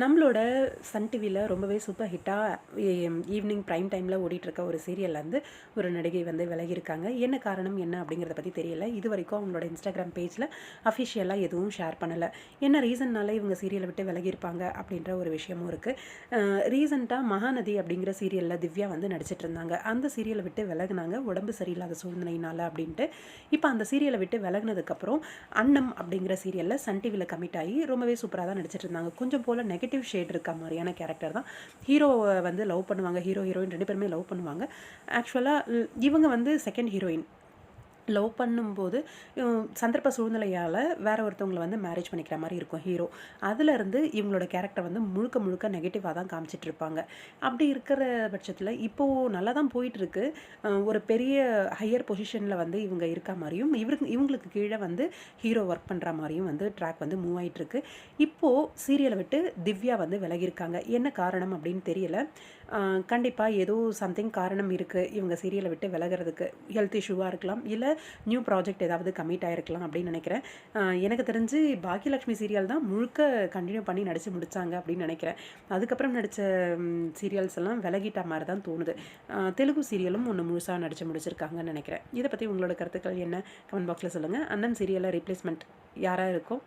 நம்மளோட சன் டிவியில் ரொம்பவே சூப்பர் ஹிட்டாக ஈவினிங் ப்ரைம் டைமில் ஓடிட்டுருக்க ஒரு சீரியல்லேருந்து ஒரு நடிகை வந்து விலகியிருக்காங்க. என்ன காரணம் என்ன அப்படிங்கிறத பற்றி தெரியல. இது வரைக்கும் அவங்களோட இன்ஸ்டாகிராம் பேஜில் அஃபிஷியலாக எதுவும் ஷேர் பண்ணலை. என்ன ரீசன்னால இவங்க சீரியலை விட்டு விலகியிருப்பாங்க அப்படின்ற ஒரு விஷயமும் இருக்குது ரீசண்டாக மகாநதி அப்படிங்கிற சீரியலில் திவ்யா வந்து நடிச்சிட்டு இருந்தாங்க. அந்த சீரியலை விட்டு விலகினாங்க. உடம்பு சரியில்லாத சூழ்நிலையினால் அப்படின்ட்டு. இப்போ அந்த சீரியலை விட்டு விலகினதுக்கப்புறம் அன்னம் அப்படிங்கிற சீரியலில் சன் டிவியில் கமிட் ஆகி ரொம்பவே சூப்பராக தான் நடிச்சிட்டு இருந்தாங்க. கொஞ்சம் போல் நெக்ஸ்ட் நெகட்டிவ் ஷேட் இருக்க மாதிரியான கேரக்டர் தான். ஹீரோவை வந்து லவ் பண்ணுவாங்க ஹீரோ ஹீரோயின் ரெண்டு பேருமே லவ் பண்ணுவாங்க. ஆக்சுவலாக இவங்க வந்து செகண்ட் ஹீரோயின் லவ் பண்ணும்போது சந்தர்ப்ப சூழ்நிலையால் வேற ஒருத்தவங்களை வந்து மேரேஜ் பண்ணிக்கிற மாதிரி இருக்கும் ஹீரோ அதுலேருந்து இவங்களோட கேரக்டர் வந்து முழுக்க முழுக்க நெகட்டிவாக தான் காமிச்சிட்டு இருப்பாங்க. அப்படி இருக்கிற பட்சத்தில் இப்போது நல்லா தான் போயிட்டுருக்கு ஒரு பெரிய ஹையர் பொசிஷனில் வந்து இவங்க இருக்க மாதிரியும் இவருக்கு இவங்களுக்கு கீழே வந்து ஹீரோ ஒர்க் பண்ணுற மாதிரியும் வந்து ட்ராக் வந்து மூவ் ஆகிட்டுருக்கு இப்போது சீரியலை விட்டு திவ்யா வந்து விலகியிருக்காங்க. என்ன காரணம் அப்படின்னு தெரியல. கண்டிப்பாக ஏதோ சம்திங் காரணம் இருக்குது இவங்க சீரியலை விட்டு விலகிறதுக்கு ஹெல்த் இஷ்யூவாக இருக்கலாம். இல்லை நியூ ப்ராஜெக்ட் ஏதாவது கமிட் ஆகிருக்கலாம் அப்படின்னு நினைக்கிறேன். எனக்கு தெரிஞ்சு பாக்கியலட்சுமி சீரியல் தான் முழுக்க கண்டினியூ பண்ணி நடித்து முடித்தாங்க அப்படின்னு நினைக்கிறேன். அதுக்கப்புறம் நடித்த சீரியல்ஸ் எல்லாம் விலகிட்ட மாதிரி தான் தோணுது. தெலுங்கு சீரியலும் ஒன்று முழுசாக நடித்து முடிச்சிருக்காங்கன்னு நினைக்கிறேன். இதை பற்றி உங்களோட கருத்துக்கள் என்ன? கமெண்ட் பாக்ஸில் சொல்லுங்கள் அண்ணன் சீரியலில் ரீப்ளேஸ்மெண்ட் யாராக இருக்கும்